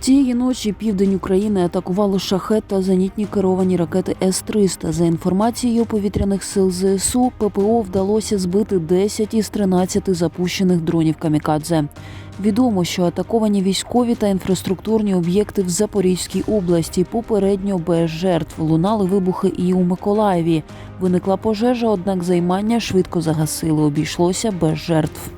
Цієї ночі південь України атакувало шахет та зенітні керовані ракети С-300. За інформацією повітряних сил ЗСУ, ППО вдалося збити 10 із 13 запущених дронів камікадзе. Відомо, що атаковані військові та інфраструктурні об'єкти в Запорізькій області попередньо без жертв лунали вибухи і у Миколаєві. Виникла пожежа, однак займання швидко загасили. Обійшлося без жертв.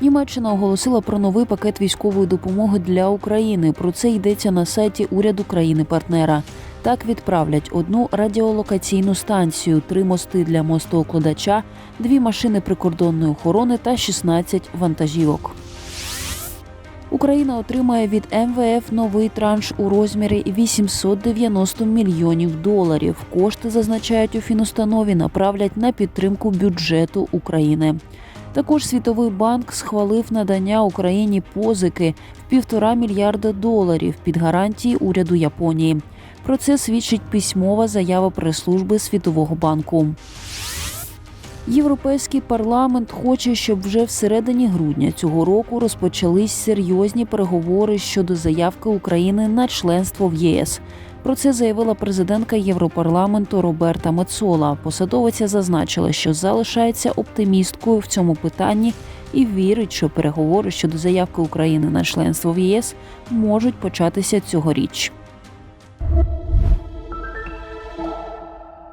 Німеччина оголосила про новий пакет військової допомоги для України. Про це йдеться на сайті уряду країни-партнера. Так відправлять одну радіолокаційну станцію, три мости для мостоукладача, дві машини прикордонної охорони та 16 вантажівок. Україна отримає від МВФ новий транш у розмірі 890 мільйонів доларів. Кошти зазначають у фінустанові направлять на підтримку бюджету України. Також Світовий банк схвалив надання Україні позики в півтора мільярда доларів під гарантії уряду Японії. Про це свідчить письмова заява прес-служби Світового банку. Європейський парламент хоче, щоб вже всередині грудня цього року розпочались серйозні переговори щодо заявки України на членство в ЄС. Про це заявила президентка Європарламенту Роберта Мецола. Посадовиця зазначила, що залишається оптимісткою в цьому питанні і вірить, що переговори щодо заявки України на членство в ЄС можуть початися цьогоріч.